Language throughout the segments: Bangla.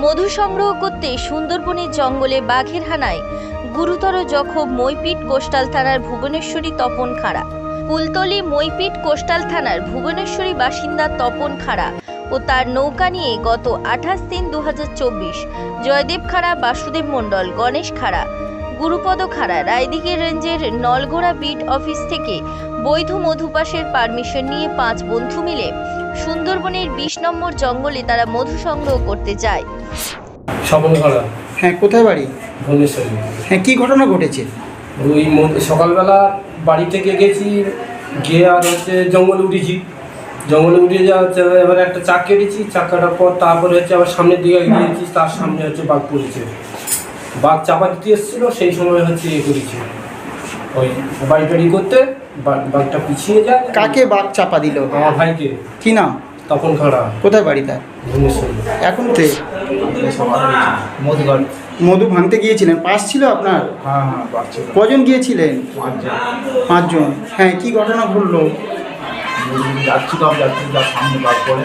মধু সংগ্রহ করতে সুন্দরবনের জঙ্গলে বাঘের হানায় গুরুতর জখম মইপিট কোস্টাল থানার ভুবনেশ্বরী তপন খাড়া। কুলতলি মইপিট কোস্টাল থানার ভুবনেশ্বরী বাসিন্দা তপন খাড়া ও তার নৌকা নিয়ে গত আঠাশ তিন দু জয়দেব খাড়া, বাসুদেব মণ্ডল, গণেশ খাড়া গুরুপদ খাড়া রায়দিঘি রেঞ্জের নলগোড়া বিট অফিস থেকে বৈধ মধুপাসের পারমিশন নিয়ে পাঁচ বন্ধু মিলে সুন্দরবনের বিশ নম্বর জঙ্গলে তারা মধু সংগ্রহ করতে যায়। হ্যাঁ কোথায় বাড়ি? ভুবনেশ্বরী। হ্যাঁ কি ঘটনা ঘটেছে? ওই সকালবেলা বাড়ি থেকে গেছি গিয়ে আর হচ্ছে জঙ্গলে উঠেছি। জঙ্গলে উঠে যা হচ্ছে এবার একটা চাক কেটেছি চাক কাটার পর তারপরে হচ্ছে আবার সামনের দিকে গিয়েছি তার সামনে হচ্ছে বাঘ পড়েছে। বাঘ চাপা দিতে এসেছিল সেই সময় হচ্ছে ইয়ে করেছি ওই বাড়ি করতে বা- বাঘটা পিছিয়ে যায় কাকে বাঘ চাপা দিল আমার ভাইকে কি নাম তখন খাড়া কোথায় বাড়ি তার এখন তে মধুগড় মধু ভাঙতে গিয়েছিলেন পাস ছিল আপনার হ্যাঁ হ্যাঁ কজন গিয়েছিলেন পাঁচজন হ্যাঁ কি ঘটনা ঘটলো যাচ্ছি তো যাচ্ছি সামনে বাদ পড়ে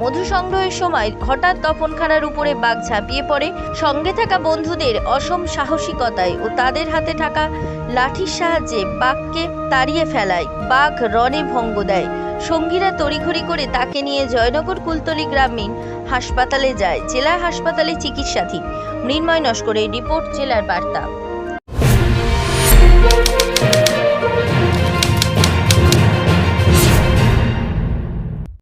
মধু সংগ্রহের সময় হঠাৎ তপনখানার উপরে বাঘ ঝাঁপিয়ে পড়ে। সঙ্গে থাকা বন্ধুদের অসম সাহসিকতায় ও তাদের হাতে থাকা লাঠির সাহায্যে বাঘকে তাড়িয়ে ফেলায়। বাঘ রণে ভঙ্গ দেয়। সঙ্গীরা তড়িঘড়ি করে তাকে নিয়ে জয়নগর কুলতলি গ্রামীণ হাসপাতালে যায়, জেলা হাসপাতালে চিকিৎসাধীন। মৃন্ময় নস্করের রিপোর্ট, জেলার বার্তা।